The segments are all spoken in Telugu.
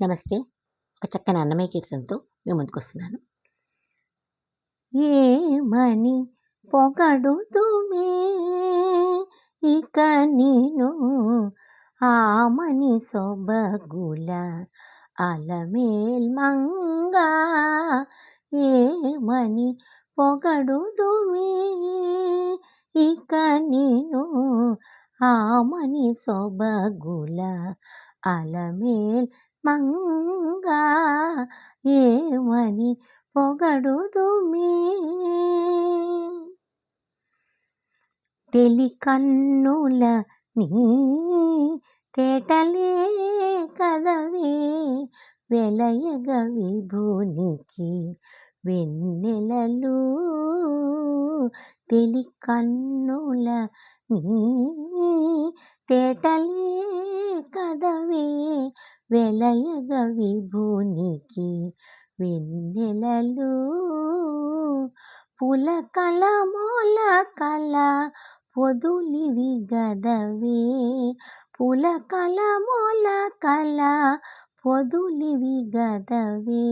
నమస్తే. ఒక చక్కని అన్నమయ్య కీర్తనతో మేము ముందుకొస్తున్నాను ఏమని పొగడుతుమే ఇక నేను ఆమని సొబగుల అలమేల్ మంగా. ఏమని పొగడుతుమే ఇక నేను ఆమని సొబగుల అలమేల్ మంగా ఏమని పొగడుదుమే? తెలి కన్నుల నీ తేటలే కదవే వెలయగ విభూనికి వెన్నెలలు. తెలికన్నుల నీ తేటలే కదవే వెలయగ విభునికి వెన్నెలలు. పులకల మూలకల పొదులివి గదవే. పులకల మూలకల పొదులివి గదవే.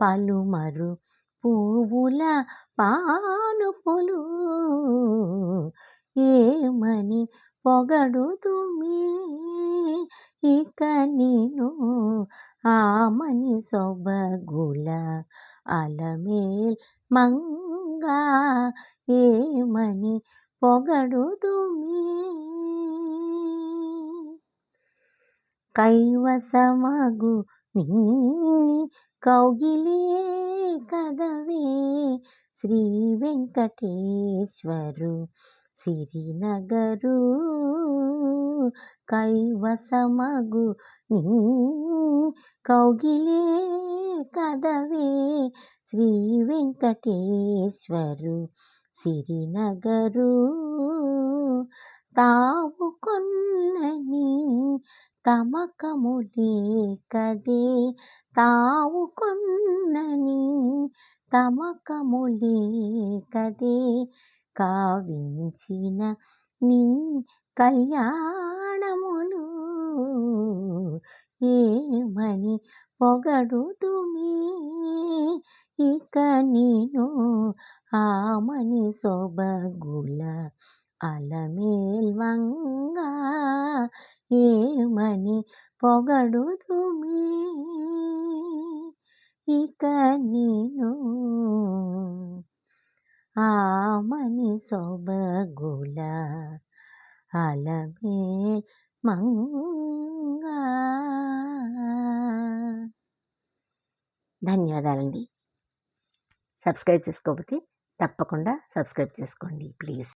పలుమరు పువ్వుల పానుపులు ఏమని పొగడుతుమే ఇక నేను ఆమని సొబగుల అలమేల్ మంగా ఏమని పొగడుతుమే కైవసమగు నీ కౌగిలే కదవే శ్రీ వెంకటేశ్వరు సిరినగరు కైవసమగు నీ కౌగిలే కదవే. శ్రీ వెంకటేశ్వరు సిరినగరు తావు కొన్నని తమకములే కదే తావు కొన్నని తమకములే కదే కావించిన నీ కళ్యాణములు ఏమని పొగడుతుమే? ఇక నేను ఆమని సొబగుల అలమేల్వంగా ఏమని పొగడుతుమే? ఇక నేను ఆమని సొబగుల అలమే మంగా. ధన్యవాదాలండి. సబ్స్క్రైబ్ చేసుకోకపోతే తప్పకుండా సబ్స్క్రైబ్ చేసుకోండి ప్లీజ్.